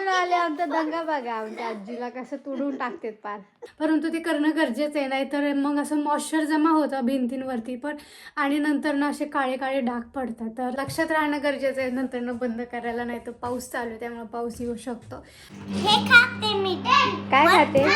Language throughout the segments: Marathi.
इकडून आले आमचा दंगा बघा. आमच्या आजीला कसं तुडून टाकतात पार. परंतु ते करणं गरजेचं आहे. नाहीतर मग असं मॉइश्चर जमा होतं भिंतींवरती पण. आणि नंतर ना असे काळे काळे डाग पडतात. तर लक्षात राहणं गरजेचं आहे. नंतर न बंद करायला नाही तर पाऊस चालू आहे. त्यामुळे पाऊस येऊ शकतो. हे खाते मी. काय खाते?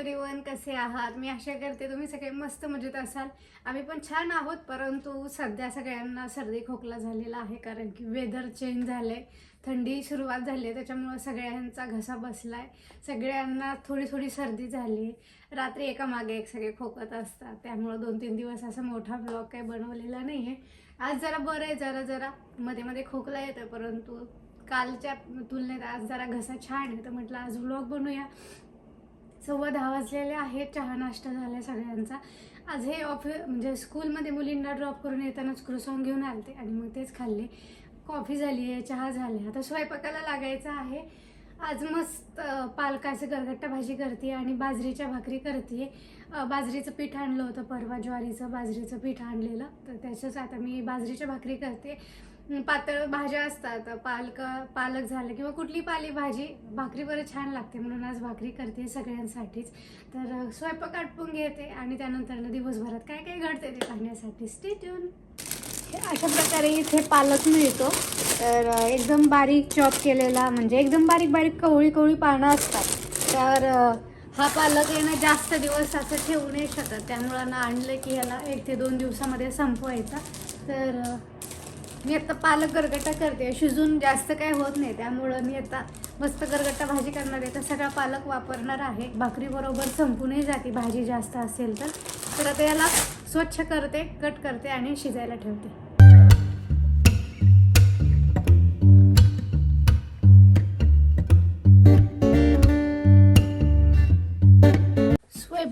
एव्हरीवन कसे आहात? मी आशा करते तुम्ही सगळे मस्त मजेत असाल. आम्ही पण छान आहोत परंतु सध्या सगळ्यांना सर्दी खोकला झालेला आहे कारण की वेदर चेंज झालं आहे थंडी सुरुवात झाली आहे त्याच्यामुळं सगळ्यांचा घसा बसला आहे सगळ्यांना थोडी थोडी सर्दी झाली. आहे रात्री एका मागे एक सगळे खोकत असतात. त्यामुळं दोन तीन दिवस असा मोठा ब्लॉग काही बनवलेला नाही आहे आज जरा बरं आहे जरा जरा मध्ये मध्ये खोकला येतं परंतु कालच्या तुलनेत आज जरा घसा छान आहे. तर म्हटलं आज व्लॉग बनवूया. सव्वा दहा वाजलेले आहेत चहा नाश्ता झाला सगळ्यांचा. आज हे ऑफिस म्हणजे स्कूलमध्ये मुलींना ड्रॉप करून येतानाच क्रुसॉन घेऊन आलते आणि मग तेच खाल्ले. कॉफी झाली आहे चहा झाले आता स्वयंपाकाला लागायचं आहे. आज मस्त अं, गरगट्टा भाजी करते आणि बाजरीच्या भाकरी करते बाजरीचं पीठ आणलं होतं परवा ज्वारीचं बाजरीचं पीठ आणलेलं. तर त्याचंच आता मी बाजरीच्या भाकरी करते. पातळ भाज्या असतात. पालक पालक झालं किंवा कुठली पाली भाजी भाकरी बरं छान लागते. म्हणून आज भाकरी करते सगळ्यांसाठीच. तर स्वयंपाक आटपून घेते आणि त्यानंतर दिवसभरात काय काय घडते ते पाहण्यासाठी. स्टेट्यून अशा प्रकारे इथे पालक मिळतो. तर एकदम बारीक चॉप केलेला म्हणजे एकदम बारीक बारीक कवळी कवळी पानं असतात. तर हा पालक आहे ना जास्त दिवस असं ठेवू नाही शकत. त्यामुळं ना आणलं की ह्याला एक ते दोन दिवसामध्ये संपवायचा. तर मी आता पालक गरगट्टा करते. शिजून जास्त काय होत नाही. त्यामुळं मी आता मस्त गरगट्टा भाजी करणार आहे. तर सगळा पालक वापरणार आहे. भाकरीबरोबर संपूनही जाते. भाजी जास्त असेल तर. तर आता याला स्वच्छ करते कट करते आणि शिजायला ठेवते.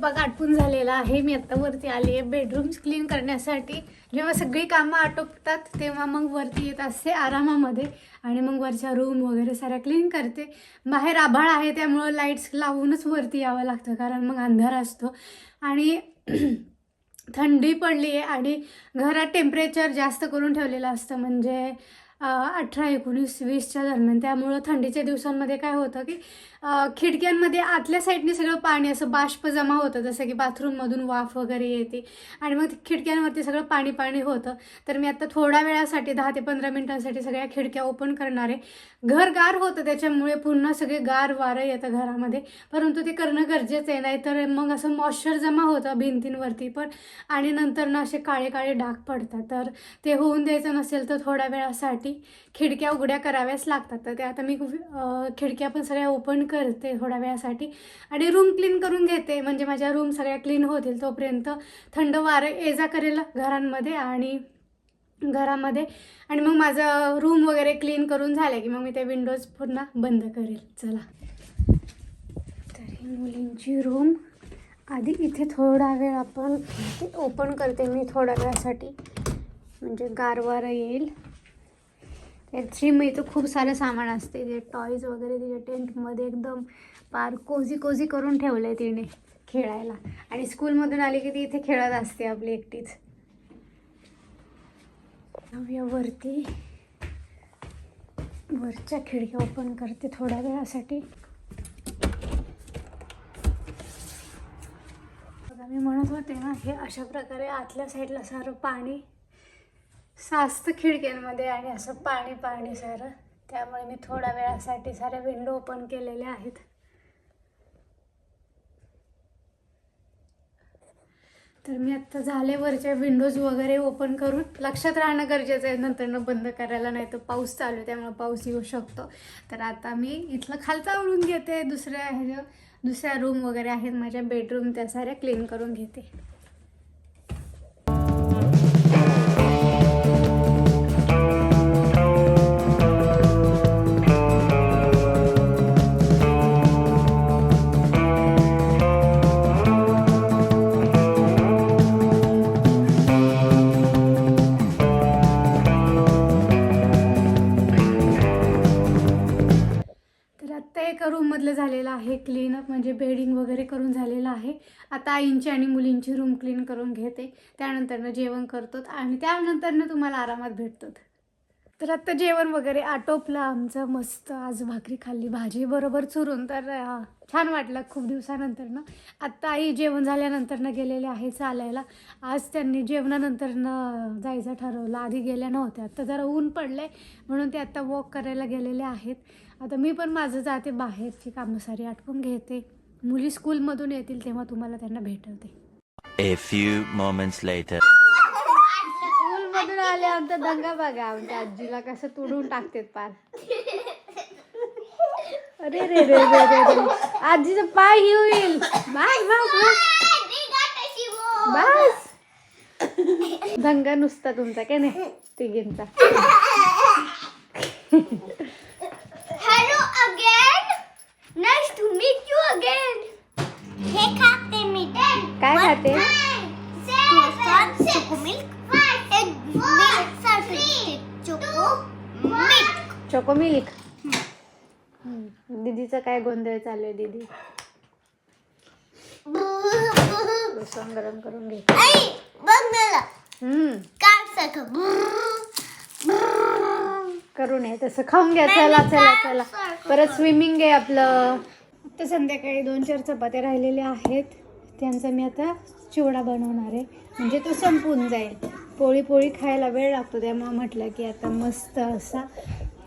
स्वयंपाक आटपून झालेला आहे. मी आता वरती आली आहे बेडरूम्स क्लीन करण्यासाठी. जेव्हा सगळी कामं आटोपतात तेव्हा मग वरती येत असते आरामामध्ये आणि मग वरच्या रूम वगैरे साऱ्या क्लीन करते. बाहेर आभाळ आहे त्यामुळं लाईट्स लावूनच वरती यावं लागतं कारण मग अंधार असतो. आणि थंडी पडली आहे आणि घरात टेम्परेचर जास्त करून ठेवलेलं असतं. म्हणजे अठरा एकोणीस वीसच्या दरम्यान. त्यामुळं थंडीच्या दिवसांमध्ये काय होतं की खिडक्यांमध्ये आतल्या साईडने सगळं पाणी असं बाष्प जमा होतं. जसं की बाथरूममधून वाफ वगैरे येते आणि मग खिडक्यांवरती सगळं पाणी पाणी होतं. तर मी आता थोड्या वेळासाठी दहा ते पंधरा मिनिटांसाठी सगळ्या खिडक्या ओपन करणार आहे. घर गार होतं त्याच्यामुळे पुन्हा सगळे गार वारं येतं घरामध्ये. परंतु ते करणं गरजेचं आहे. नाहीतर मग असं मॉइश्चर जमा होतं भिंतींवरती पण आणि नंतर ना असे काळे काळे डाग पडतात. तर ते होऊन द्यायचं नसेल तर थोड्या वेळासाठी खिडक्या उघड्या कराव्याच लागतात. तर त्या आता मी खिडक्या पण सगळ्या ओपन करते थोड्या वेळासाठी. आणि रूम क्लीन करून घेते. म्हणजे माझ्या रूम सगळ्या क्लीन होतील तोपर्यंत. थंड वारं ये जा करेल घरांमध्ये आणि घरामध्ये. आणि मग माझं रूम वगैरे क्लीन करून झालं की मग मी ते विंडोज पुन्हा बंद करेल. चला. तर ही मुलींची रूम आधी इथे थोडा वेळ आपण ओपन करते मी थोड्या वेळासाठी. म्हणजे गारवारा येईल. त्याची मी इथं खूप सारं सामान असते जे टॉईज वगैरे तिच्या टेंटमध्ये एकदम पार कोझी कोझी करून ठेवलं आहे तिने खेळायला. आणि स्कूलमधून आली की ती इथे खेळत असते आपली एकटीच. जाऊया वरती. वरच्या खिडक्या ओपन करते थोड्या वेळासाठी. बघा, मी म्हणत होते ना हे अशा प्रकारे आतल्या साईडला सारं पाणी साचतं खिडक्यांमध्ये आणि असं पाणी पाणी सारं. त्यामुळे मी थोड्या वेळासाठी साऱ्या विंडो ओपन केलेल्या आहेत. तर मी आत्ता झाले वरच्या विंडोज वगैरे ओपन करून. लक्षात राहणं गरजेचं आहे नंतर बंद करायला नाही तर पाऊस चालू आहे त्यामुळे पाऊस येऊ शकतो. तर आता मी इथलं खालचं आवडून घेते दुसऱ्या ह्याच्या दुसऱ्या रूम वगैरे आहेत माझ्या बेडरूम त्या साऱ्या क्लीन करून घेते. मधलं झालेलं आहे क्लीनअप म्हणजे बेडिंग वगैरे करून झालेलं आहे. आता आईंची आणि मुलींची रूम क्लीन करून घेते. त्यानंतरनं जेवण करतो आणि त्यानंतरनं तुम्हाला आरामात भेटतो. तर आत्ता जेवण वगैरे आटोपलं आमचं मस्त. आज भाकरी खाल्ली भाजी बरोबर चुरून. तर छान वाटलं खूप दिवसानंतरनं आत्ता आई जेवण झाल्यानंतरनं गेलेले आहे चालायला. आज त्यांनी जेवणानंतरनं जायचं ठरवलं. आधी गेल्या नव्हत्या. आत्ता जरा ऊन पडलं आहे म्हणून ते आत्ता वॉक करायला गेलेले आहेत. आता मी पण माझं जाते बाहेरची कामं सारी आटपून घेते. मुली स्कूलमधून येतील तेव्हा तुम्हाला त्यांना भेटवते. A few moments later. मधून आले आमचा दंगा बघा आमच्या आजीला कसं तुडून टाकतात पार. अरे रे रे रे रे रे. आजीचं पाय ही होईल. बस बस बस. दंगा नुसता तुमचा काय नाही? तिघींचा hello again nice to meet you again हे खाते मी काय खाते चोको मिल्क एक मिल्कसाठी चोको चोको मिल्क. दीदीचा काय गोंधळ चालू आहे दीदी? बेसन गरम करून घे. बघ मला हम्म. काय सारखं. करू नये तसं खाऊन घ्या चला चला चला. परत स्विमिंग आहे आपलं. तर संध्याकाळी दोन चार चपात्या राहिलेल्या आहेत. त्यांचा मी आता चिवडा बनवणार आहे. म्हणजे तो संपून जाईल. पोळी पोळी खायला वेळ लागतो त्यामुळे म्हटलं की आता मस्त असा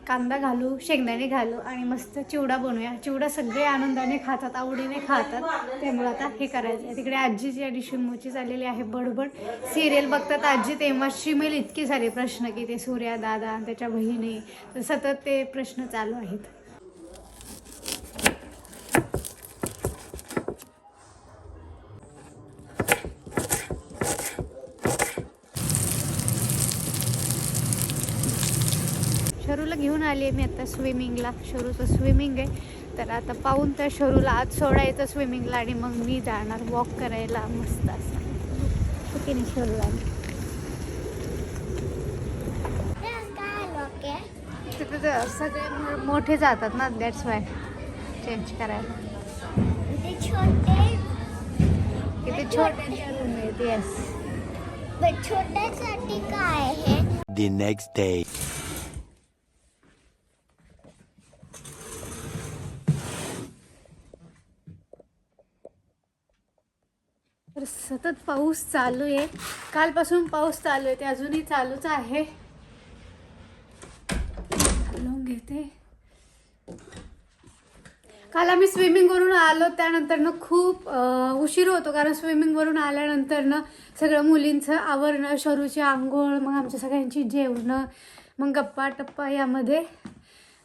कांदा घालू शेंगदाणे घालू आणि मस्त चिवडा बनवूया. चिवडा सगळे आनंदाने खातात आवडीने खातात. त्यामुळे आता हे करायचं आहे. तिकडे आजीची आणि शिमूची चाललेली आहे बडबड. सिरियल बघतात आजी तेव्हा शिमेल इतके सारे प्रश्न की ते सूर्या दादा त्याच्या बहिणी. तर सतत ते प्रश्न चालू आहेत. शरूला घेऊन आली आहे मी आता स्विमिंगला शरूचं स्विमिंग आहे. तर आता पाहून तर शरूला आज सोडायचं स्विमिंगला आणि मग मी जाणार वॉक करायला मस्त असं. ओके नाही शरूला तर सगळे मोठे जातात ना दॅट्स वाय चेंज करायला. किती छोटे रूम आहेत येस छोट्यासाठी काय आहे The next day. तर सतत पाऊस चालू आहे. कालपासून पाऊस चालू आहे. ते अजूनही चालूच आहे. घालून घेते. काल आम्ही स्विमिंगवरून आलो. त्यानंतरनं खूप उशीर होतो. कारण स्विमिंगवरून आल्यानंतरनं सगळं मुलींचं आवरणं शरूची आंघोळ मग आमच्या सगळ्यांची जेवणं मग गप्पा टप्पा यामध्ये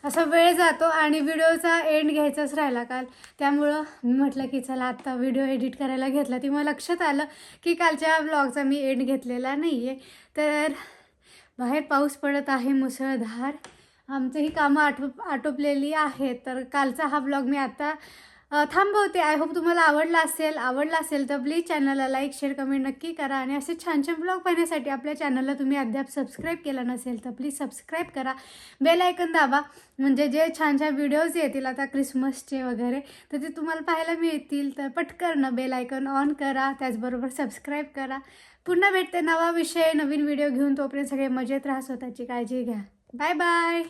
असा वेळ जातो आणि व्हिडिओचा एंड घ्यायचाच राहिला काल. त्यामुळं मी म्हटलं की चला आत्ता व्हिडिओ एडिट करायला घेतला. ती मला लक्षात आलं की कालच्या ब्लॉगचा मी एंड घेतलेला नाही आहे तर बाहेर पाऊस पडत आहे मुसळधार. आमचंही कामं आटोप आटोपलेली आहेत. तर कालचा हा ब्लॉग मी आता थांबवते. आय होप तुम्हाला आवडला असेल आवडला असेल तर प्लीज चॅनलला लाईक शेअर कमेंट नक्की करा आणि असे छान छान ब्लॉग पाहण्यासाठी आपल्या चॅनलला तुम्ही अद्याप सबस्क्राईब केलं नसेल तर प्लीज सबस्क्राईब करा. बेल आयकन दाबा. म्हणजे जे छान छान व्हिडिओज येतील आता क्रिसमसचे वगैरे तर ते तुम्हाला पाहायला मिळतील. तर पटकन बेल आयकन ऑन करा. त्याचबरोबर सबस्क्राईब करा. पुन्हा भेटते नवा विषय नवीन व्हिडिओ घेऊन. तोपर्यंत सगळे मजेत राहा स्वतःची काळजी घ्या. Bye bye